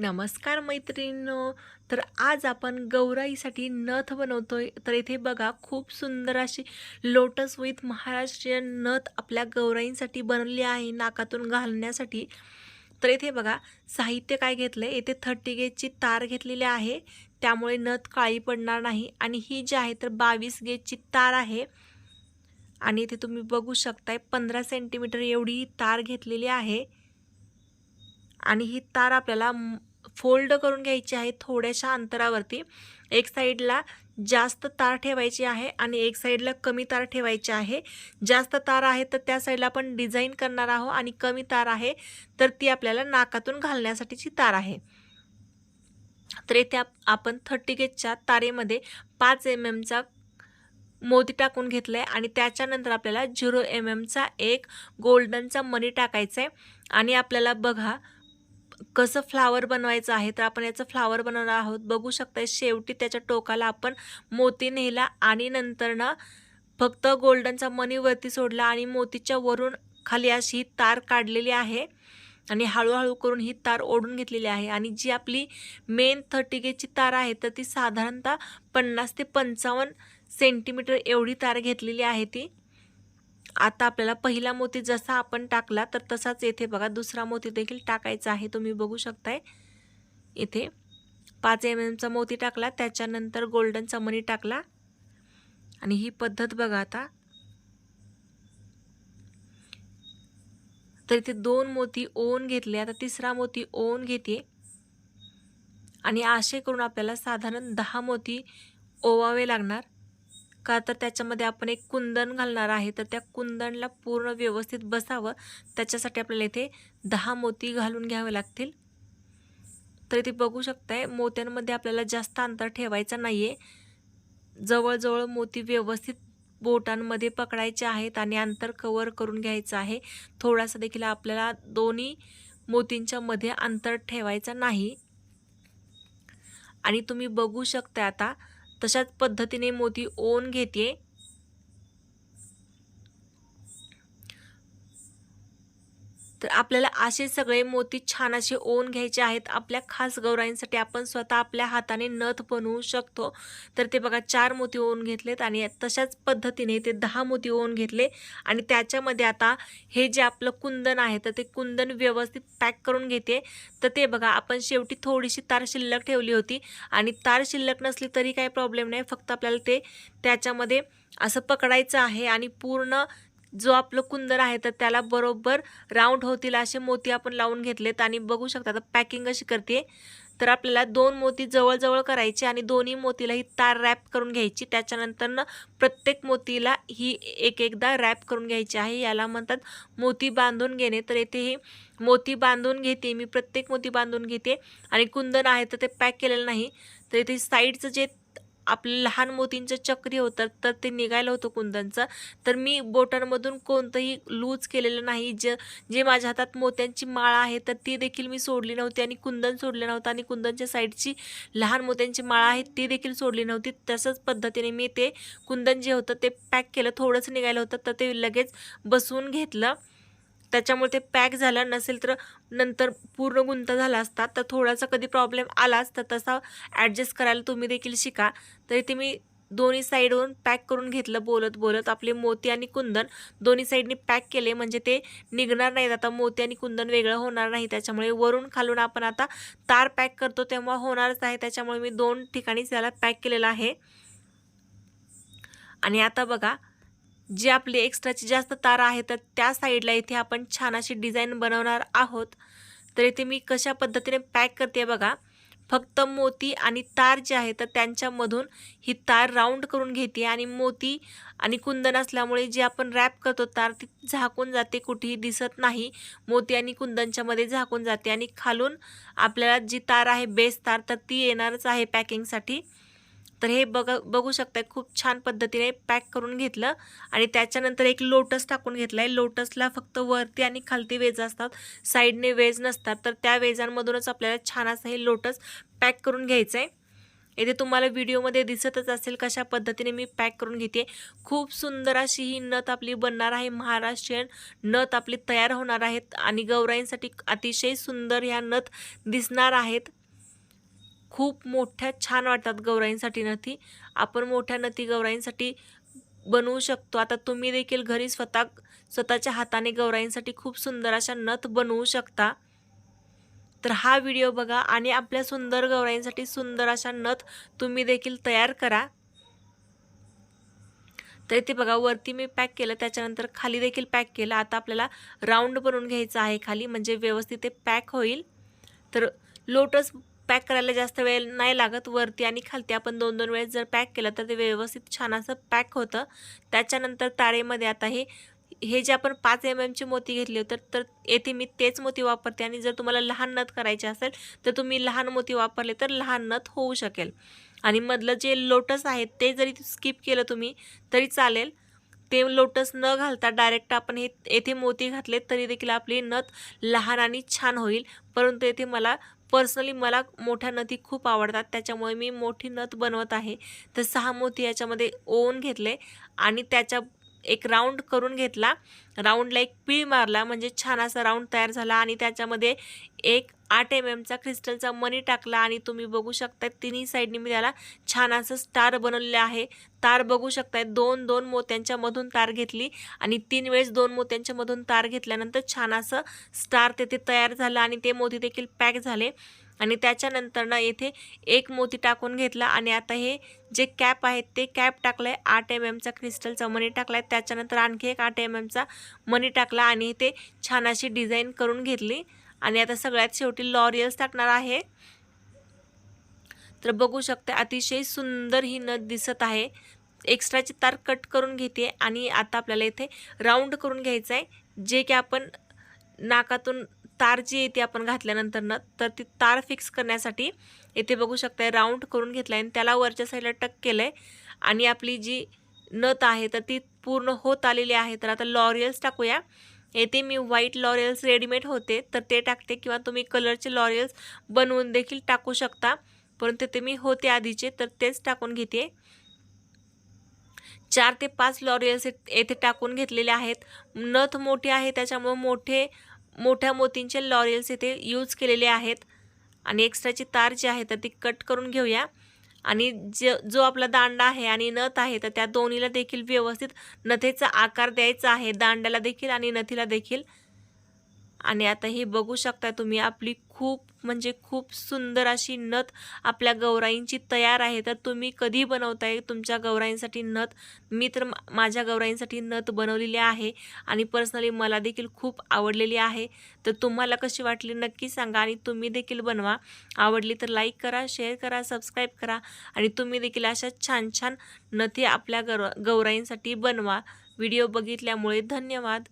नमस्कार मैत्रिणींनो. तर आज आपण गौराईसाठी नथ बनवतोय. तर इथे बघा खूप सुंदर अशी लोटस विथ महाराष्ट्रीयन नथ आपल्या गौराईंसाठी बनवली आहे नाकातून घालण्यासाठी. तर इथे बघा साहित्य काय घेतलं आहे येथे थर्टी गेजची तार घेतलेली आहे. त्यामुळे नथ काळी पडणार नाही. आणि ही जी आहे तर बावीस गेजची तार आहे. आणि इथे तुम्ही बघू शकताय पंधरा सेंटीमीटर एवढी तार घेतलेली आहे. आणि ही तार आपल्याला फोल्ड करून घ्यायची आहे थोड्याशा अंतरावरती. एक साईडला जास्त तार ठेवायची आहे आणि एक साईडला कमी तार ठेवायची आहे. जास्त तार आहे तर त्या साईडला आपण डिझाईन करणार आहोत आणि कमी तार आहे तर ती आपल्याला नाकातून घालण्यासाठीची तार आहे. तर येथे आपण थर्टी गेजच्या तारेमध्ये पाच एम एमचा मोती टाकून घेतला आहे आणि त्याच्यानंतर आपल्याला झिरो एम एमचा एक गोल्डनचा मनी टाकायचा आहे आणि आपल्याला बघा कसं फ्लावर बनवायचं आहे तर आपण याचं फ्लावर बनवणार आहोत. बघू शकता शेवटी त्याच्या टोकाला आपण मोती नेला आणि नंतर ना फक्त गोल्डनचा मनी वरती सोडला आणि मोतीच्या वरून खाली अशी ही तार काढलेली आहे आणि हळूहळू करून ही तार ओढून घेतलेली आहे. आणि जी आपली मेन थर्टी गेजची तार आहे तर ती साधारणतः पन्नास ते पंचावन्न सेंटीमीटर एवढी तार घेतलेली आहे ती. आता आपल्याला पहिला मोती जसा आपण टाकला तर तसाच येथे बघा दुसरा मोती देखील टाकायचा आहे. तुम्ही बघू शकताय. इथे पाच एम एमचा मोती टाकला त्याच्यानंतर गोल्डनचा मनी टाकला. आणि ही पद्धत बघा आता. तर इथे दोन मोती ओन घेतले. आता तिसरा मोती ओन घेते. आणि असे करून आपल्याला साधारण दहा मोती ओवावे लागणार. का? तर त्याच्यामध्ये आपण एक कुंदन घालणार आहे. तर त्या कुंदनला पूर्ण व्यवस्थित बसावं. त्याच्यासाठी आपल्याला इथे दहा मोती घालून घ्यावे लागतील. तर इथे बघू शकताय मोत्यांमध्ये आपल्याला जास्त अंतर ठेवायचं नाही आहे जवळजवळ मोती व्यवस्थित बोटांमध्ये पकडायचे आहेत आणि अंतर कवर करून घ्यायचं आहे. थोडासा देखील आपल्याला दोन्ही मोतींच्या मध्ये अंतर ठेवायचं नाही. आणि तुम्ही बघू शकता आता तशाच पद्धतीने मोती ओन घेते तर आपल्याला असे सगळे मोती छान असे ओन घ्यायचे आहेत. आपल्या खास गौराईंसाठी आपण स्वतः आपल्या हाताने नथ बनवू शकतो. तर ते बघा चार मोती ओन घेतलेत आणि तशाच पद्धतीने ते दहा मोती ओन घेतले आणि त्याच्यामध्ये आता हे जे आपलं कुंदन आहे तर ते कुंदन व्यवस्थित पॅक करून घेते. तर ते बघा आपण शेवटी थोडीशी तार शिल्लक ठेवली होती आणि तार शिल्लक नसली तरी काही प्रॉब्लेम नाही. फक्त आपल्याला ते त्याच्यामध्ये असं पकडायचं आहे आणि पूर्ण जो आपलं कुंदन आहे तर त्याला बरोबर राऊंड होतील असे मोती आपण लावून घेतलेत आणि बघू शकता आता पॅकिंग अशी करते. तर आपल्याला दोन मोती जवळजवळ करायचे आणि दोन्ही मोतीला ही तार रॅप करून घ्यायची. त्याच्यानंतरनं प्रत्येक मोतीला ही एक एकदा रॅप करून घ्यायची आहे. याला म्हणतात मोती बांधून घेणे. तर येथे ही मोती बांधून घेते. मी प्रत्येक मोती बांधून घेते. आणि कुंदन आहे तर ते पॅक केलेलं नाही. तर इथे साईडचं जे आपलं लहान मोतींचं चक्री होतात तर ते निघायला होतं कुंदनचं. तर मी बोटांमधून कोणतंही लूज केलेलं नाही. ज जे माझ्या हातात मोत्यांची माळा आहे तर ती देखील मी सोडली नव्हती आणि कुंदन सोडलं नव्हतं. आणि कुंदनच्या साईडची लहान मोत्यांची माळा आहे ती देखील सोडली नव्हती. तसंच पद्धतीने मी ते कुंदन जे होतं ते पॅक केलं. थोडंसं निघायला होतं तर ते लगेच बसवून घेतलं. त्याच्यामुळे ते पॅक झालं नसेल तर नंतर पूर्ण गुंत झाला असता तर थोडासा कधी प्रॉब्लेम आलाच तर तसा ॲडजस्ट करायला तुम्ही देखील शिका. तर इथे मी दोन्ही साईडवरून पॅक करून घेतलं बोलत बोलत. आपले मोती आणि कुंदन दोन्ही साईडनी पॅक केले म्हणजे ते निघणार नाहीत. आता मोती आणि कुंदन वेगळं होणार नाही त्याच्यामुळे वरून खालून आपण आता तार पॅक करतो तेव्हा होणारच आहे. त्याच्यामुळे मी दोन ठिकाणीच त्याला पॅक केलेलं आहे. आणि आता बघा जे आपले एक्स्ट्राची जास्त तार आहे तर त्या साईडला इथे आपण छान अशी डिझाईन बनवणार आहोत. तर इथे मी कशा पद्धतीने पॅक करते बघा. फक्त मोती आणि तार जे आहे तर त्यांच्यामधून ही तार राऊंड करून घेते आणि मोती आणि कुंदन असल्यामुळे जे आपण रॅप करतो तार ती झाकून जाते कुठेही दिसत नाही. मोती आणि कुंदनच्यामध्ये झाकून जाते आणि खालून आपल्याला जी तार आहे बेस तार तर ती येणारच आहे पॅकिंगसाठी तर हे बघ बघू शकता खूप छान पद्धतीने पॅक करून घेतलं. आणि त्याच्यानंतर एक लोटस टाकून घेतला आहे लोटसला फक्त वरती आणि खालती वेज असतात. साईडने वेज नसतात. तर त्या वेजांमधूनच आपल्याला छान असं हे लोटस पॅक करून घ्यायचं आहे इथे तुम्हाला व्हिडिओमध्ये दिसतच असेल कशा पद्धतीने मी पॅक करून घेते खूप सुंदर अशी ही नथ आपली बनणार आहे. महाराष्ट्रीयन नथ आपली तयार होणार आहेत. आणि गौराईंसाठी अतिशय सुंदर ह्या नथ दिसणार आहेत. खूप मोठ्या छान वाटतात गौराईंसाठी नथी. आपण मोठ्या नथी गौराईंसाठी बनवू शकतो. आता तुम्ही देखील घरी स्वतः स्वतःच्या हाताने गौराईंसाठी खूप सुंदर अशा नथ बनवू शकता. तर हा व्हिडिओ बघा आणि आपल्या सुंदर गौराईंसाठी सुंदर अशा नथ तुम्ही देखील तयार करा. तर इथे बघा वरती मी पॅक केलं त्याच्यानंतर खाली देखील पॅक केलं. आता आपल्याला राऊंड बनवून घ्यायचं आहे खाली म्हणजे व्यवस्थित ते पॅक होईल. तर लोटस पॅक करायला जास्त वेळ नाही लागत. वरती आणि खालती आपण दोन दोन वेळेस जर पॅक केलं तर ते व्यवस्थित छान असं पॅक होतं. त्याच्यानंतर तारेमध्ये आता हे हे जे आपण पाच एम एमची मोती घेतली होते तर तर येथे मी तेच मोती वापरते. आणि जर तुम्हाला लहान नथ करायचे असेल तर तुम्ही लहान मोती वापरले तर लहान नथ होऊ शकेल. आणि मधलं जे लोटस आहे ते जरी स्किप केलं तुम्ही तरी चालेल. ते लोटस न घालता डायरेक्ट आपण हे येथे मोती घातले तरी देखील आपली नथ लहान आणि छान होईल. परंतु येथे मला पर्सनली मला मोठ्या नथी खूप आवडतात. त्याच्यामुळे मी मोठी नथ बनवत आहे. तर सहा मोती याच्यामध्ये ओवून घेतले आणि त्याच्या एक राऊंड करून घेतला. राऊंडला एक पीळ मारला म्हणजे छान असा राऊंड तयार झाला आणि त्याच्यामध्ये एक आठ एम एमचा क्रिस्टलचा मनी टाकला आणि तुम्ही बघू शकता तिन्ही साईडनी मी त्याला छान असं स्टार बनवलेलं आहे. तार बघू शकताय दोन दोन मोत्यांच्या मधून तार घेतली आणि तीन वेळेस दोन मोत्यांच्या मधून तार घेतल्यानंतर छान असं स्टार तेथे तयार झालं आणि ते मोती देखील पॅक झाले. आणि त्याच्यानंतर ना येथे एक मोती टाकून घेतला आणि आता हे जे कॅप आहेत ते कॅप टाकलं आहे आठ एम एमचा क्रिस्टलचा मनी टाकला आहे त्याच्यानंतर आणखी एक आठ एम एमचा मनी टाकला आणि ते छान अशी डिझाईन करून घेतली. आणि आता सगळ्यात शेवटी लॉरियल्स टाकणार आहे. तर बघू शकते अतिशय सुंदर ही नथ दिसत आहे. एक्स्ट्राची तार कट करून घेते आणि आता आपल्याला इथे राऊंड करून घ्यायचं आहे जे की आपण नाकातून तार जी येते आपण घातल्यानंतर ना तर ती तार फिक्स करण्यासाठी येथे बघू शकता राऊंड करून घेतला आहे आणि त्याला वरच्या साईडला टक केलं आहे आणि आपली जी नथ आहे तर ती पूर्ण होत आलेली आहे. तर आता लॉरियल्स टाकूया. येथे मी व्हाईट लॉरियल्स रेडीमेड होते तर ते टाकते किंवा तुम्ही कलरचे लॉरियल्स बनवून देखील टाकू शकता. परंतु ते मी होते आधीचे तर तेच टाकून घेते. चार ते पाच लॉरियल्स येथे टाकून घेतलेले आहेत. नथ मोठे आहे त्याच्यामुळे मोठे मोठ्या मोतींचे लॉरियल्स इथे यूज केलेले आहेत. आणि एक्स्ट्राची तार जी आहे तर ती कट करून घेऊया. आणि ज जो आपला दांडा आहे आणि नथ आहे तर त्या दोन्हीला देखील व्यवस्थित नथेचा आकार द्यायचा आहे. दांड्याला देखील आणि नथीला देखील. आणि आता हे बघू शकता तुम्ही आपली खूप म्हणजे खूप सुंदर अशी नथ आपल्या गौराईंची तयार आहे. तर तुम्ही कधी बनवताय? तुमच्या गौराईंसाठी नथ मी तर माझ्या गौराईंसाठी नथ बनवलेली आहे आणि पर्सनली मला देखील खूप आवडलेली आहे. तर तुम्हाला कशी वाटली नक्की सांगा आणि तुम्ही देखील बनवा. आवडली तर लाईक करा शेअर करा सबस्क्राईब करा आणि तुम्ही देखील अशा छान छान नथी आपल्या गौ गौराईंसाठी बनवा. व्हिडिओ बघितल्यामुळे धन्यवाद.